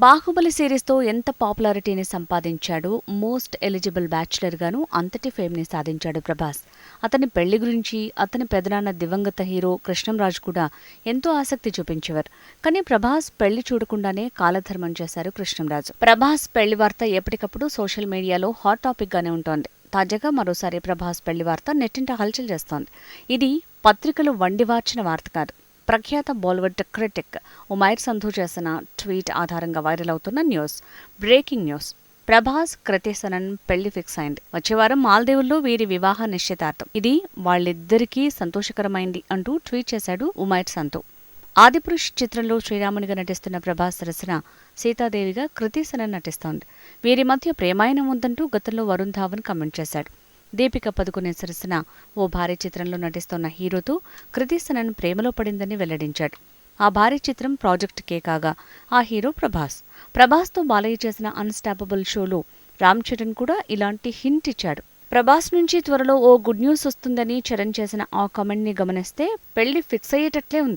బాహుబలి సిరీస్తో ఎంత పాపులారిటీని సంపాదించాడు most eligible బ్యాచులర్గాను అంతటి ఫేమ్ని సాధించాడు ప్రభాస్. అతని పెళ్ళి గురించి అతని పెదనాన్న దివంగత హీరో కృష్ణంరాజు కూడా ఎంతో ఆసక్తి చూపించేవారు. కానీ ప్రభాస్ పెళ్ళి చూడకుండానే కాలధర్మం చేశారు కృష్ణంరాజు. ప్రభాస్ పెళ్ళి వార్త ఎప్పటికప్పుడు సోషల్ మీడియాలో హాట్ టాపిక్ గానే ఉంటోంది. తాజాగా మరోసారి ప్రభాస్ పెళ్ళి వార్త నెట్టింట హల్చల్ చేస్తోంది. ఇది పత్రికలు వండివార్చిన వార్త కాదు. ప్రఖ్యాత బాలీవుడ్ క్రిటిక్ ఉమైర్ సంధు చేసిన ట్వీట్ ఆధారంగా వైరల్ అవుతున్న news. Breaking news. Prabhas Kriti Sanon పెళ్ళి ఫిక్స్ అయింది. వచ్చే వారం మాల్దేవుల్లో వీరి వివాహ నిశ్చితార్థం. ఇది వాళ్ళిద్దరికీ సంతోషకరమైంది అంటూ ట్వీట్ చేశాడు ఉమైర్ సంతు ఆదిపురుష్ చిత్రంలో శ్రీరామునిగా నటిస్తున్న ప్రభాస్ సరసన సీతాదేవిగా కృతిసనన్ నటిస్తోంది. వీరి మధ్య ప్రేమాయణం ఉందంటూ గతంలో వరుణ్ ధావన్ కమెంట్ చేశాడు. దీపిక పదుకునే సరసన ఓ భారీ చిత్రంలో నటిస్తోన్న హీరోతో కృతిసనన్ ప్రేమలో పడిందని వెల్లడించాడు. ఆ భారీ చిత్రం ప్రాజెక్ట్ కే కాగా ఆ హీరో ప్రభాస్. ప్రభాస్తో బాలయ్య చేసిన అన్స్టాపబుల్ షోలో రామ్ చరణ్ కూడా ఇలాంటి హింట్ ఇచ్చాడు. ప్రభాస్ నుంచి త్వరలో ఓ గుడ్ న్యూస్ వస్తుందని చరణ్ చేసిన ఆ కామెంట్ని గమనిస్తే పెళ్ళి ఫిక్స్ అయ్యేటట్లే ఉంది.